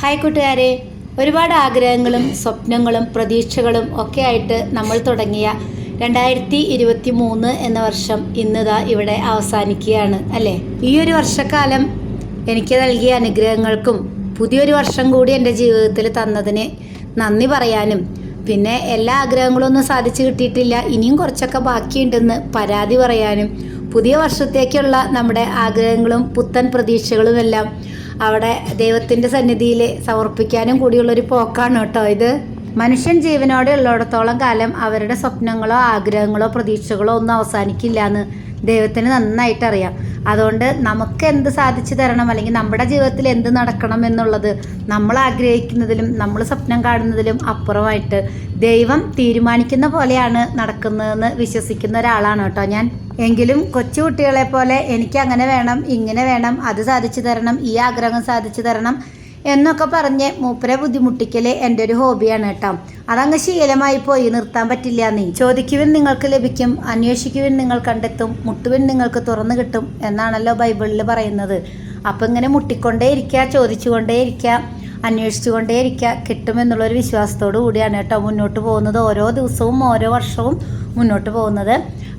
Hi കൂട്ടുകാരെ. ഒരുപാട് ആഗ്രഹങ്ങളും സ്വപ്നങ്ങളും പ്രതീക്ഷകളും ഒക്കെ ആയിട്ട് നമ്മൾ തുടങ്ങിയ രണ്ടായിരത്തി ഇരുപത്തി മൂന്ന് എന്ന വർഷം ഇന്നിതാ ഇവിടെ അവസാനിക്കുകയാണ് അല്ലേ? ഈ ഒരു വർഷക്കാലം എനിക്ക് നൽകിയ അനുഗ്രഹങ്ങൾക്കും പുതിയൊരു വർഷം കൂടി എന്റെ ജീവിതത്തിൽ തന്നതിന് നന്ദി പറയാനും പിന്നെ എല്ലാ ആഗ്രഹങ്ങളും ഒന്നും സാധിച്ചു കിട്ടിയിട്ടില്ല ഇനിയും കുറച്ചൊക്കെ ബാക്കിയുണ്ടെന്ന് പരാതി പറയാനും പുതിയ വർഷത്തേക്കുള്ള നമ്മുടെ ആഗ്രഹങ്ങളും പുത്തൻ പ്രതീക്ഷകളും എല്ലാം അവിടെ ദൈവത്തിന്റെ സന്നിധിയിൽ സമർപ്പിക്കാനും കൂടിയുള്ളൊരു പോക്കാണ് കേട്ടോ ഇത്. മനുഷ്യൻ ജീവനോടെ ഉള്ളിടത്തോളം കാലം അവരുടെ സ്വപ്നങ്ങളോ ആഗ്രഹങ്ങളോ പ്രതീക്ഷകളോ ഒന്നും അവസാനിക്കില്ല എന്ന് ദൈവത്തിന് നന്നായിട്ട് അറിയാം. അതുകൊണ്ട് നമുക്ക് എന്ത് സാധിച്ചു തരണം അല്ലെങ്കിൽ നമ്മുടെ ജീവിതത്തിൽ എന്ത് നടക്കണം എന്നുള്ളത് നമ്മൾ ആഗ്രഹിക്കുന്നതിലും നമ്മൾ സ്വപ്നം കാണുന്നതിലും അപ്പുറമായിട്ട് ദൈവം തീരുമാനിക്കുന്ന പോലെയാണ് നടക്കുന്നതെന്ന് വിശ്വസിക്കുന്ന ഒരാളാണ് കേട്ടോ ഞാൻ. എങ്കിലും കൊച്ചുകുട്ടികളെ പോലെ എനിക്ക് അങ്ങനെ വേണം ഇങ്ങനെ വേണം അത് സാധിച്ചു തരണം ഈ ആഗ്രഹം സാധിച്ചു തരണം എന്നൊക്കെ പറഞ്ഞ് മൂപ്പരെ ബുദ്ധിമുട്ടിക്കൽ എന്റെ ഒരു ഹോബിയാണ് കേട്ടോ. അതങ്ങ് ശീലമായി പോയി നിർത്താൻ പറ്റില്ല നീ. ചോദിക്കുവിൻ നിങ്ങൾക്ക് ലഭിക്കും അന്വേഷിക്കുവിൻ നിങ്ങൾ കണ്ടെത്തും മുട്ടുവിൻ നിങ്ങൾക്ക് തുറന്നു കിട്ടും എന്നാണല്ലോ ബൈബിളിൽ പറയുന്നത്. അപ്പം ഇങ്ങനെ മുട്ടിക്കൊണ്ടേ ഇരിക്കുക ചോദിച്ചുകൊണ്ടേ ഇരിക്കുക അന്വേഷിച്ചുകൊണ്ടേ ഇരിക്കുക കിട്ടുമെന്നുള്ളൊരു വിശ്വാസത്തോടു കൂടിയാണ് കേട്ടോ മുന്നോട്ട് പോകുന്നത്. ഓരോ ദിവസവും ഓരോ വർഷവും മുന്നോട്ട് പോകുന്നത്.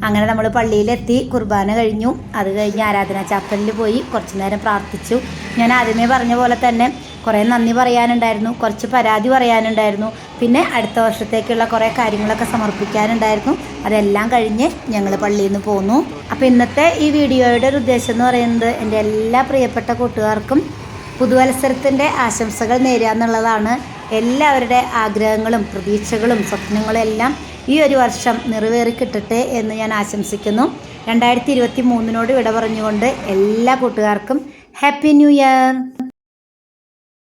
അങ്ങനെ നമ്മൾ പള്ളിയിലെത്തി കുർബാന കഴിഞ്ഞു. അത് കഴിഞ്ഞ് ആരാധനാ ചാപ്പലിൽ പോയി കുറച്ച് നേരം പ്രാർത്ഥിച്ചു. ഞാൻ ആദ്യമേ പറഞ്ഞ പോലെ തന്നെ കുറേ നന്ദി പറയാനുണ്ടായിരുന്നു കുറച്ച് പരാതി പറയാനുണ്ടായിരുന്നു. പിന്നെ അടുത്ത വർഷത്തേക്കുള്ള കുറേ കാര്യങ്ങളൊക്കെ സമർപ്പിക്കാനുണ്ടായിരുന്നു. അതെല്ലാം കഴിഞ്ഞ് ഞങ്ങൾ പള്ളിയിൽ നിന്ന് പോന്നു. അപ്പോൾ ഇന്നത്തെ ഈ വീഡിയോയുടെ ഒരു ഉദ്ദേശം എന്ന് പറയുന്നത് എന്റെ എല്ലാ പ്രിയപ്പെട്ട കൂട്ടുകാർക്കും പുതുവത്സരത്തിന്റെ ആശംസകൾ നേരുക എന്നുള്ളതാണ് എല്ലാവരുടെ ആഗ്രഹങ്ങളും പ്രതീക്ഷകളും സ്വപ്നങ്ങളും എല്ലാം ഈ ഒരു വർഷം നിറവേറി കിട്ടട്ടെ എന്ന് ഞാൻ ആശംസിക്കുന്നു. രണ്ടായിരത്തി ഇരുപത്തി മൂന്നിനോട് വിട പറഞ്ഞുകൊണ്ട് എല്ലാ കൂട്ടുകാർക്കും ഹാപ്പി ന്യൂ ഇയർ.